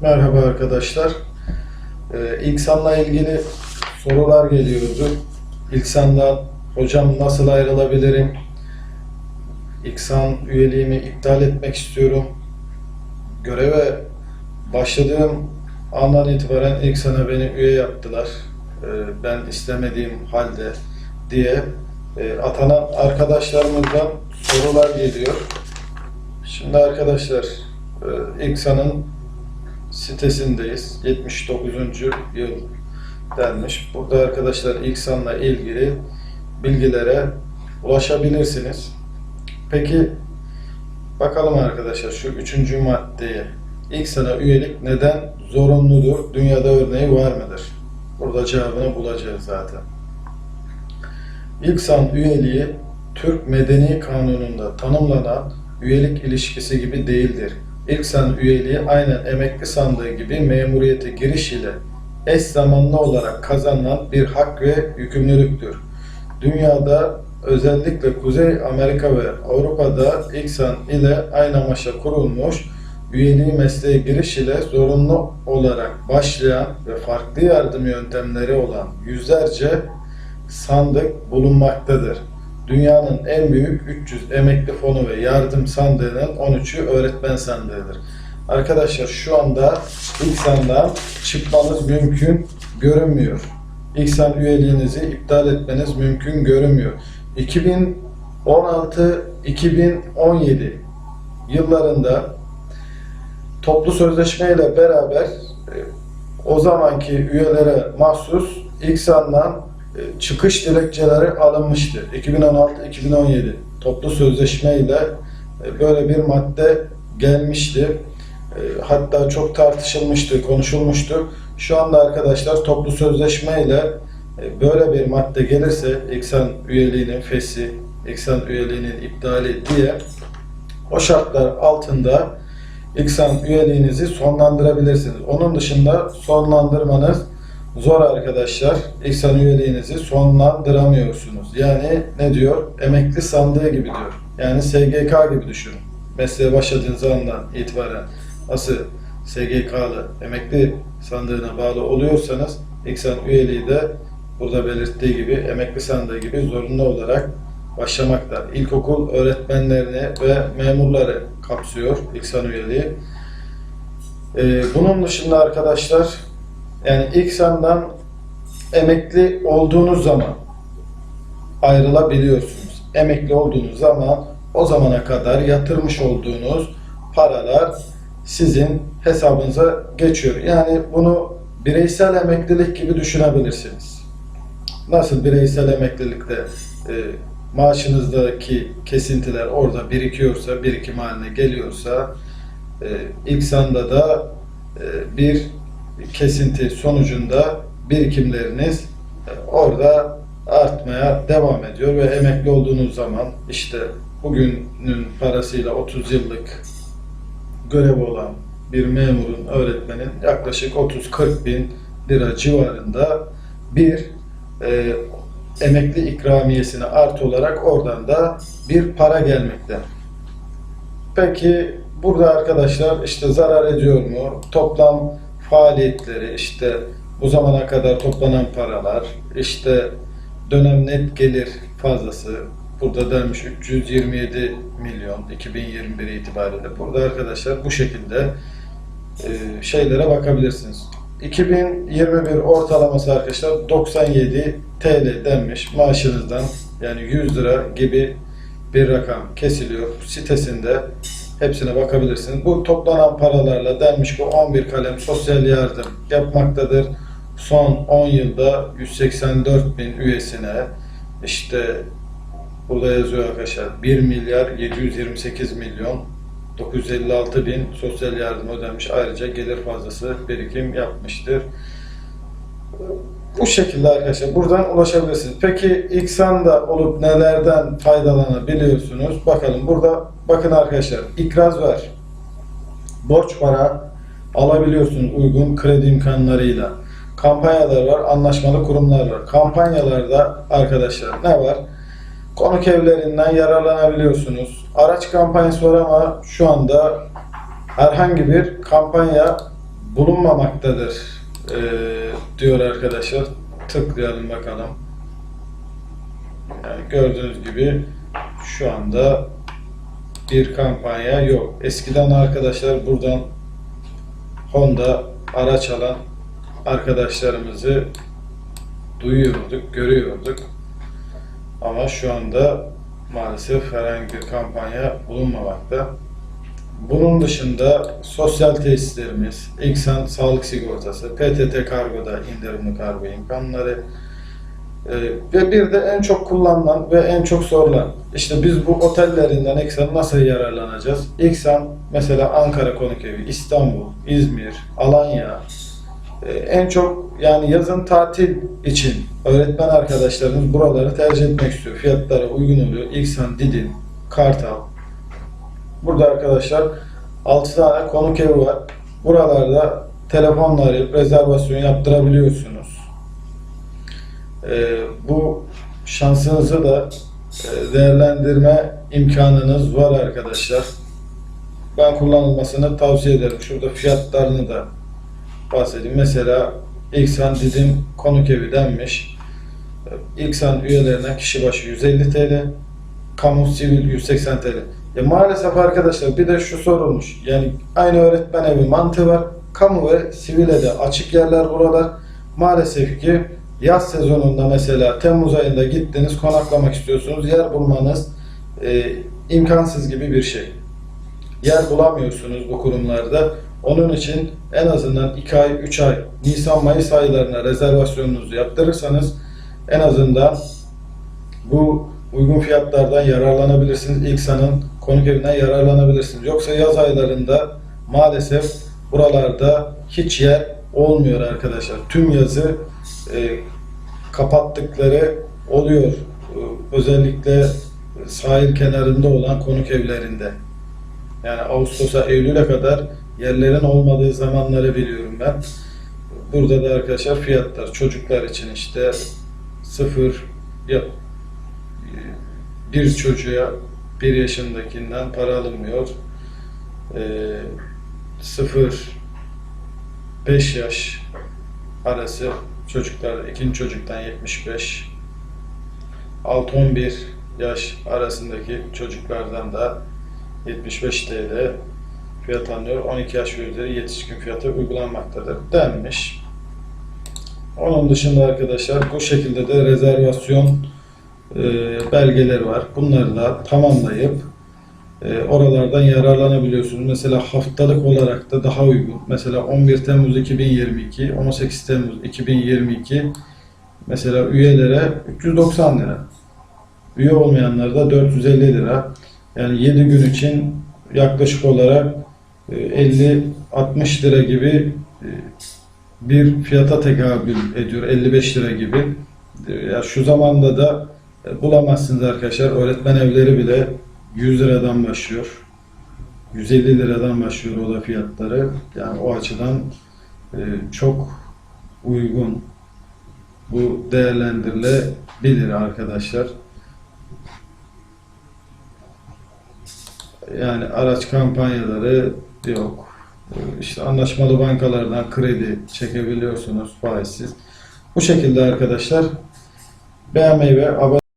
Merhaba arkadaşlar. Ee, İlksan'la ilgili sorular geliyordu. İlksan'dan hocam nasıl ayrılabilirim? İlksan üyeliğimi iptal etmek istiyorum. Göreve başladığım andan itibaren İlksan'a beni üye yaptılar. Ee, ben istemediğim halde diye e, atanan arkadaşlarımızdan sorular geliyor. Şimdi arkadaşlar e, İlksan'ın sitesindeyiz. 79. yıl denmiş. Burada arkadaşlar İlksan'la ilgili bilgilere ulaşabilirsiniz. Peki bakalım arkadaşlar şu üçüncü maddeye. İlksan'a üyelik neden zorunludur? Dünyada örneği var mıdır? Burada cevabını bulacağız zaten. İlksan üyeliği Türk Medeni Kanunu'nda tanımlanan üyelik ilişkisi gibi değildir. İlksan üyeliği aynen emekli sandığı gibi memuriyete giriş ile eş zamanlı olarak kazanılan bir hak ve yükümlülüktür. Dünyada özellikle Kuzey Amerika ve Avrupa'da İlksan ile aynı amaçla kurulmuş üyeliği mesleğe giriş ile zorunlu olarak başlayan ve farklı yardım yöntemleri olan yüzlerce sandık bulunmaktadır. Dünyanın en büyük 300 emekli fonu ve yardım sandığının 13'ü öğretmen sandığıdır. Arkadaşlar şu anda İlksan'dan çıkmanız mümkün görünmüyor. İlksan üyeliğinizi iptal etmeniz mümkün görünmüyor. 2016-2017 yıllarında toplu sözleşmeyle beraber e, o zamanki üyelere mahsus İlksan'dan e, çıkış dilekçeleri alınmıştı. 2016-2017 toplu sözleşmeyle e, böyle bir madde gelmişti. E, Hatta çok tartışılmıştı, konuşulmuştu. Şu anda arkadaşlar toplu sözleşmeyle e, böyle bir madde gelirse İksan üyeliğinin fesi, İksan üyeliğinin iptali diye o şartlar altında İksan üyeliğinizi sonlandırabilirsiniz. Onun dışında sonlandırmanız zor arkadaşlar. İhsan üyeliğinizi sonlandıramıyorsunuz. Yani ne diyor? Emekli sandığı gibi diyor. Yani SGK gibi düşünün. Mesleğe başladığınız andan itibaren nasıl SGK'lı emekli sandığına bağlı oluyorsanız İhsan üyeliği de burada belirttiği gibi emekli sandığı gibi zorunlu olarak başlamakta. İlkokul öğretmenlerini ve memurları kapsıyor İhsan üyeliği. Ee, bunun dışında arkadaşlar yani ilk sandan emekli olduğunuz zaman ayrılabiliyorsunuz. Emekli olduğunuz zaman o zamana kadar yatırmış olduğunuz paralar sizin hesabınıza geçiyor. Yani bunu bireysel emeklilik gibi düşünebilirsiniz. Nasıl bireysel emeklilikte e, maaşınızdaki kesintiler orada birikiyorsa, birikim haline geliyorsa e, ilk sanda da e, bir kesinti sonucunda birikimleriniz e, orada artmaya devam ediyor ve emekli olduğunuz zaman işte bugünün parasıyla 30 yıllık görev olan bir memurun, öğretmenin yaklaşık 30-40 bin lira civarında bir e, emekli ikramiyesine artı olarak oradan da bir para gelmekte. Peki burada arkadaşlar işte zarar ediyor mu? Toplam faaliyetleri işte bu zamana kadar toplanan paralar işte dönem net gelir fazlası burada denmiş 327 milyon 2021 itibariyle burada arkadaşlar bu şekilde e, şeylere bakabilirsiniz. 2021 ortalaması arkadaşlar 97 TL denmiş maaşınızdan yani 100 lira gibi bir rakam kesiliyor sitesinde hepsine bakabilirsiniz. Bu toplanan paralarla denmiş ki 11 kalem sosyal yardım yapmaktadır. Son 10 yılda 184 bin üyesine işte burada yazıyor arkadaşlar 1 milyar 728 milyon 956 bin sosyal yardım ödenmiş. Ayrıca gelir fazlası birikim yapmıştır. Bu şekilde arkadaşlar buradan ulaşabilirsiniz. Peki İksan'da olup nelerden faydalanabiliyorsunuz? Bakalım burada bakın arkadaşlar ikraz var. Borç para alabiliyorsunuz uygun kredi imkanlarıyla. Kampanyalar var, anlaşmalı kurumlar var. Kampanyalarda arkadaşlar ne var? Konuk evlerinden yararlanabiliyorsunuz. Araç kampanyası var ama şu anda herhangi bir kampanya bulunmamaktadır e, diyor arkadaşlar. Tıklayalım bakalım. Yani gördüğünüz gibi şu anda bir kampanya yok. Eskiden arkadaşlar buradan Honda araç alan arkadaşlarımızı duyuyorduk, görüyorduk. Ama şu anda maalesef herhangi bir kampanya bulunmamakta. Bunun dışında sosyal tesislerimiz, İksan Sağlık Sigortası, PTT Kargo'da indirimli kargo imkanları e, ve bir de en çok kullanılan ve en çok sorulan işte biz bu otellerinden İksan nasıl yararlanacağız? İksan mesela Ankara Konukevi, İstanbul, İzmir, Alanya e, en çok yani yazın tatil için öğretmen arkadaşlarımız buraları tercih etmek istiyor. Fiyatlara uygun oluyor. İksan, Didim, Kartal, Burada arkadaşlar 6 tane konuk evi var. Buralarda telefonla arayıp rezervasyon yaptırabiliyorsunuz. Ee, bu şansınızı da e, değerlendirme imkanınız var arkadaşlar. Ben kullanılmasını tavsiye ederim. Şurada fiyatlarını da bahsedeyim. Mesela İksan Didim konuk evi denmiş. İksan üyelerine kişi başı 150 TL, kamu sivil 180 TL. Ya maalesef arkadaşlar bir de şu sorulmuş. Yani aynı öğretmen evi mantığı var. Kamu ve sivile de açık yerler buralar. Maalesef ki yaz sezonunda mesela Temmuz ayında gittiniz konaklamak istiyorsunuz. Yer bulmanız e, imkansız gibi bir şey. Yer bulamıyorsunuz bu kurumlarda. Onun için en azından 2 ay, 3 ay, Nisan-Mayıs aylarına rezervasyonunuzu yaptırırsanız en azından bu uygun fiyatlardan yararlanabilirsiniz. İlk sanın konuk evinden yararlanabilirsiniz. Yoksa yaz aylarında maalesef buralarda hiç yer olmuyor arkadaşlar. Tüm yazı e, kapattıkları oluyor. E, özellikle sahil kenarında olan konuk evlerinde. Yani Ağustos'a, Eylül'e kadar yerlerin olmadığı zamanları biliyorum ben. Burada da arkadaşlar fiyatlar çocuklar için işte sıfır ya, bir çocuğa bir yaşındakinden para alınmıyor. Ee, 0 5 yaş arası çocuklar ikinci çocuktan 75 6-11 yaş arasındaki çocuklardan da 75 TL fiyat alınıyor. 12 yaş üzeri yetişkin fiyatı uygulanmaktadır denmiş. Onun dışında arkadaşlar bu şekilde de rezervasyon e, belgeleri var. Bunları da tamamlayıp e, oralardan yararlanabiliyorsunuz. Mesela haftalık olarak da daha uygun. Mesela 11 Temmuz 2022, 18 Temmuz 2022 mesela üyelere 390 lira. Üye olmayanlara da 450 lira. Yani 7 gün için yaklaşık olarak e, 50-60 lira gibi e, bir fiyata tekabül ediyor. 55 lira gibi. E, Ya şu zamanda da e, bulamazsınız arkadaşlar. Öğretmen evleri bile 100 liradan başlıyor. 150 liradan başlıyor oda fiyatları. Yani o açıdan e, çok uygun. Bu değerlendirilebilir arkadaşlar. Yani araç kampanyaları yok. E, İşte anlaşmalı bankalardan kredi çekebiliyorsunuz faizsiz. Bu şekilde arkadaşlar beğenmeyi ve abone